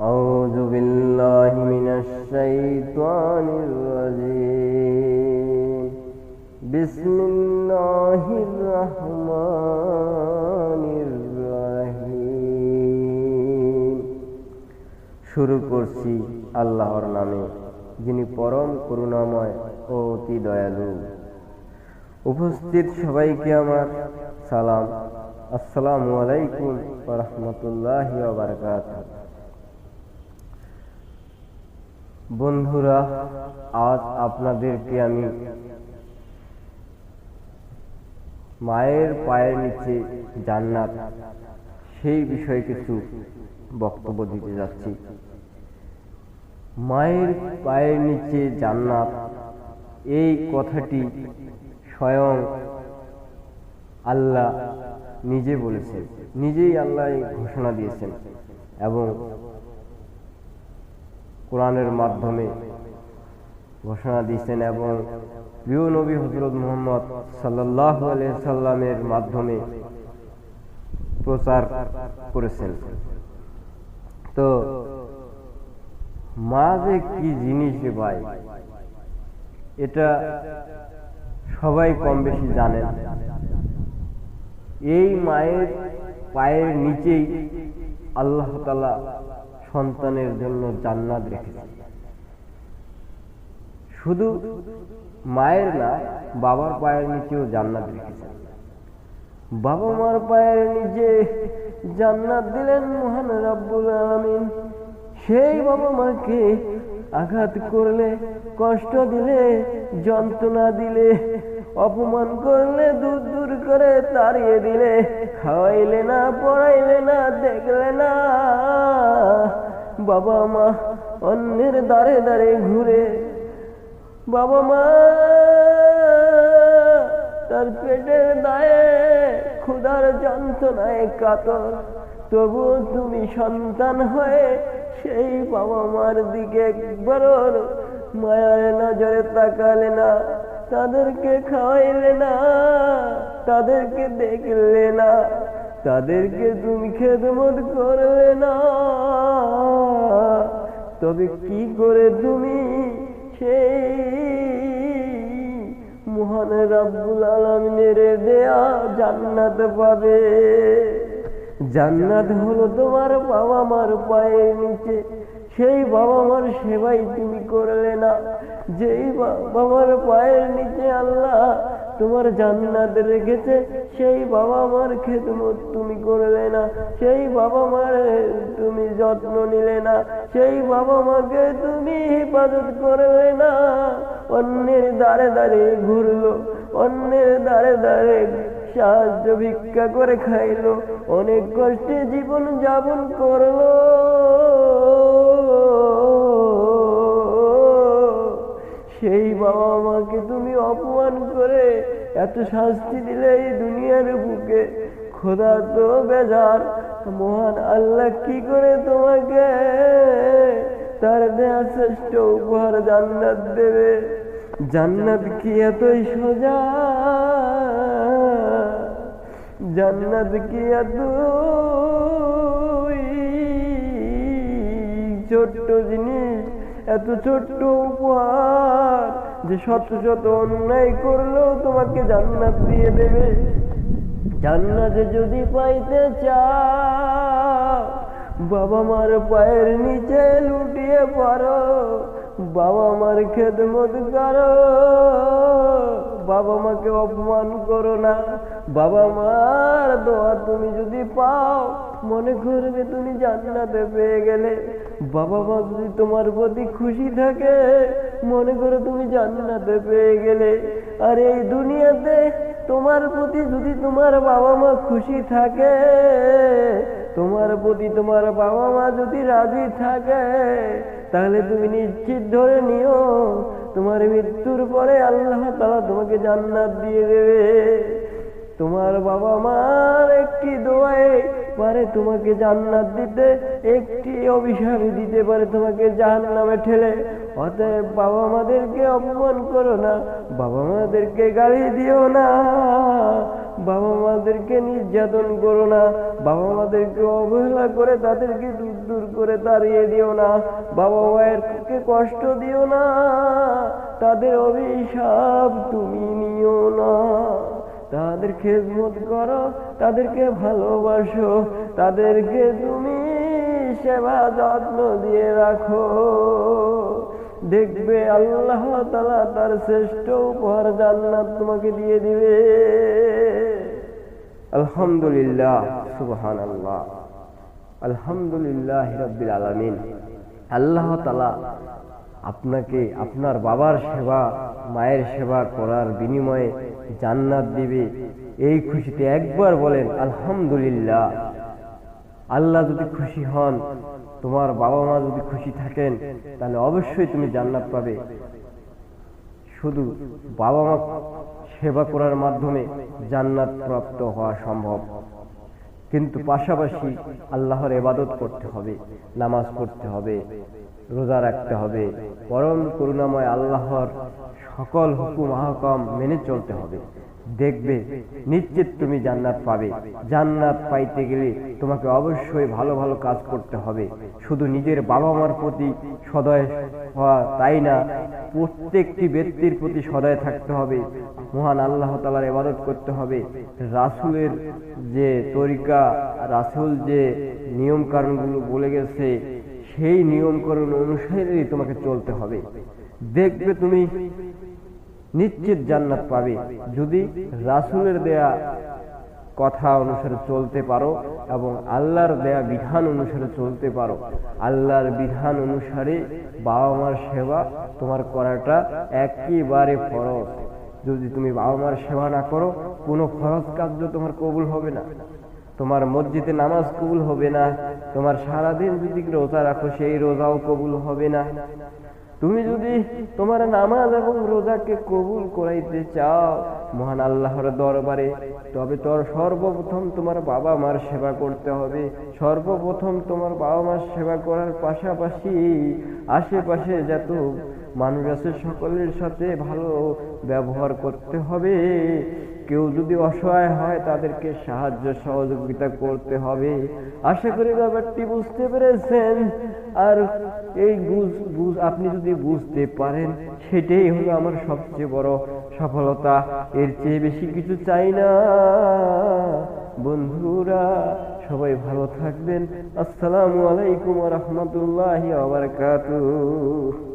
أعوذ بالله من الشيطان الرجيم بسم الله الرحمن الرحيم শুরু করছি আল্লাহর নামে যিনি পরম করুণাময় ও অতি দয়ালু উপস্থিত সবাইকে আমার সালাম আসসালামু আলাইকুম রহমতুল্লাহ বারকাত বন্ধুরা, আজ আপনাদেরকে আমি মায়ের পায়ের নিচে জান্নাত, সেই বিষয়ে কিছু বক্তব্য দিতে যাচ্ছি। মায়ের পায়ের নিচে জান্নাত, এই কথাটি স্বয়ং আল্লাহ নিজে বলেছেন, নিজেই আল্লাহ ঘোষণা দিয়েছেন এবং কোরআনের মাধ্যমে ঘোষণা দিয়েছেন এবং প্রিয় নবী হজরত মোহাম্মদ সাল্লাহ সাল্লামের মাধ্যমে প্রচার করেছেন। তো মা যে কি জিনিস রে ভাই? এটা সবাই কম বেশি জানেন এই মায়ের পায়ের নিচেই আল্লাহ তালা সন্তানের জন্য জান্নাত রেখেছে। শুধু মায়ের না, বাবার পায়ের নিচেও জান্নাত রেখেছে। বাবা মার পায়ের নিচে জান্নাত দিলেন মহান রব্বুল আলমিন। সেই বাবা মাকে আঘাত করলে, কষ্ট দিলে, যন্ত্রণা দিলে, অপমান করলে, দূর দূর করে তাড়িয়ে দিলে, খাওয়াইলে না, পড়াইলে না, দেখলে না। বাবা মা অন্যের দাঁড়ে দাঁড়ে ঘুরে। বাবা মা, তার পেটের দায়ে ক্ষুধার যন্ত্রণায় কাতর। তবু তুমি সন্তান হয়ে সেই বাবা মার দিকে একবারও মায়ার নজরে তাকালে না। তাদেরকে খাওয়াইলে না, তাদেরকে দেখলে না। তাদেরকে তুমি খেদমত করলে না। তবে কি করে তুমি সেই মহান রাব্বুল আলমিনের দেয়া জান্নাত পাবে? জান্নাত হলো তোমার বাবা মার পায়ের নিচে। সেই বাবা মার সেবাই তুমি করলে না। যেই বাবার পায়ের নিচে আল্লাহ তোমার জান্নাত রেখেছে, সেই বাবা মার খেদমত তুমি করলে না, সেই বাবা মার তুমি যত্ন নিলে না, সেই বাবা মাকে তুমি হেফাজত করলে না। অন্যের দ্বারে দ্বারে ঘুরলো, অন্যের দ্বারে দ্বারে সাহায্য ভিক্ষা করে খাইলো, অনেক কষ্টে জীবন যাপন করল। সেই বাবা মাকে তুমি অপমান করে এত শাস্তি দিলে এই দুনিয়ার বুকে। খোদা তো বেজার, মহান আল্লাহ কি করে তোমাকে? তার দেয়া শ্রেষ্ঠ উপহার জান্নাত দেবে। জান্নাত কি এতই সোজা? জান্নাত কি এত ছোট্ট জিনিস? এত ছোট্ট উপহার যে শত শত অন্যায় করলেও তোমাকে জান্নাত দিয়ে দেবে। জান্নাতে যদি পাইতে চাও, বাবা মার পায়ের নিচে লুটিয়ে পারো বাবা মার খেদমত করো। বাবা মাকে অপমান করো না। বাবা মার দোয়া তুমি যদি পাও, মনে করবে তুমি জান্নাতে পেয়ে গেলে। বাবা মা যদি তোমার প্রতি খুশি থাকে, মনে করো তুমি জান্নাতে পেয়ে গেলে। আর এই দুনিয়াতে তোমার প্রতি যদি তোমার বাবা মা খুশি থাকে তোমার প্রতি তোমার বাবা মা যদি রাজি থাকে, তাহলে তুমি নিশ্চিত ধরে নিও, তোমার মৃত্যুর পরে আল্লাহ তালা তোমাকে জান্নাত দিয়ে দেবে। তোমার বাবা মার একটি দোয়ায় পারে তোমাকে জান্নাত দিতে, একটি অভিশাপ দিতে পারে তোমাকে জাহান নামে ঠেলে। অতএব বাবা মাদেরকে অপমান করো না, বাবা মাদেরকে গালি দিও না। বাবা মাদেরকে নির্যাতন করো না, বাবা মাদেরকে অবহেলা করে তাদেরকে দূর দূর করে তাড়িয়ে দিও না, বাবা মায়েরকে কষ্ট দিও না, তাদের অভিশাপ তুমি নিও না। তাদের খেদমত করো, তাদেরকে ভালোবাসো, তাদেরকে তুমি সেবা যত্ন দিয়ে রাখো। দেখবে আল্লাহ তালা তার শ্রেষ্ঠ উপহার জান্নাত তোমাকে দিয়ে দিবে। আলহামদুলিল্লাহ সুবহান আল্লাহ আলহামদুলিল্লাহ রব্বিল আলামিন। আল্লাহ তালা আপনাকে, আপনার বাবার সেবা, মায়ের সেবা করার বিনিময়ে জান্নাত দিবে। এই খুশিতে একবার বলেন, আলহামদুলিল্লাহ। আল্লাহ যদি খুশি হন তোমার বাবা মা যদি খুশি থাকেন, তাহলে অবশ্যই তুমি জান্নাত পাবে। শুধু বাবা মা সেবা করার মাধ্যমে জান্নাত প্রাপ্ত হওয়া সম্ভব। কিন্তু পাশাপাশি আল্লাহর এবাদত করতে হবে, নামাজ পড়তে হবে, রোজা রাখতে হবে, পরম করুণাময় আল্লাহর সকল হুকুম, আহকম মেনে চলতে হবে। দেখবে, নিশ্চিত তুমি জান্নাত পাবে। জান্নাত পাইতে গেলে তোমাকে অবশ্যই ভালো ভালো কাজ করতে হবে। শুধু নিজের বাবা মার প্রতি সদয় হওয়া তাই না, প্রত্যেকটি ব্যক্তির প্রতি সদয় থাকতে হবে। মহান আল্লাহ তালার ইবাদত করতে হবে। রাসুলের যে তরিকা, রাসুল যে নিয়ম কারণগুলো বলে গেছে, সেই নিয়ম কারণ অনুসারেই তোমাকে চলতে হবে। দেখবে তুমি নিশ্চিত জান্নাত পাবে। যদি রাসুলের দেয়া কথা অনুসারে চলতে পারো এবং আল্লাহর দেয়া বিধান অনুসারে চলতে পারো, আল্লাহর বিধান অনুসারে বাবা মার সেবা তোমার করাটা একেবারে ফরজ। যদি তুমি বাবা মার সেবা না করো, কোনো ফরজ কার্য তোমার কবুল হবে না। তোমার মসজিদে নামাজ কবুল হবে না। তোমার সারাদিন যদি রোজা রাখো, সেই রোজাও কবুল হবে না। তুমি যদি তোমার নামাজ এবং রোজাকে কবুল করাইতে চাও, মহান আল্লাহর দরবারে, তবে তোর সর্বপ্রথম তোমার বাবা মার সেবা করতে হবে। সর্বপ্রথম তোমার বাবা মার সেবা করার পাশাপাশি আশেপাশে যত মানুষ আছে সকলের সাথে ভালো ব্যবহার করতে হবে। কেউ যদি অসহায় হয়, তাদেরকে সাহায্য সহযোগিতা করতে হবে। আশা করি ব্যাপারটি বুঝতে পেরেছেন। আর এই আপনি যদি বুঝতে পারেন, সেটাই হলো আমার সবচেয়ে বড় সফলতা। এর চেয়ে বেশি কিছু চাই না। বন্ধুরা, সবাই ভালো থাকবেন। আসসালামু আলাইকুম রহমতুল্লাহ আবরকাতুহ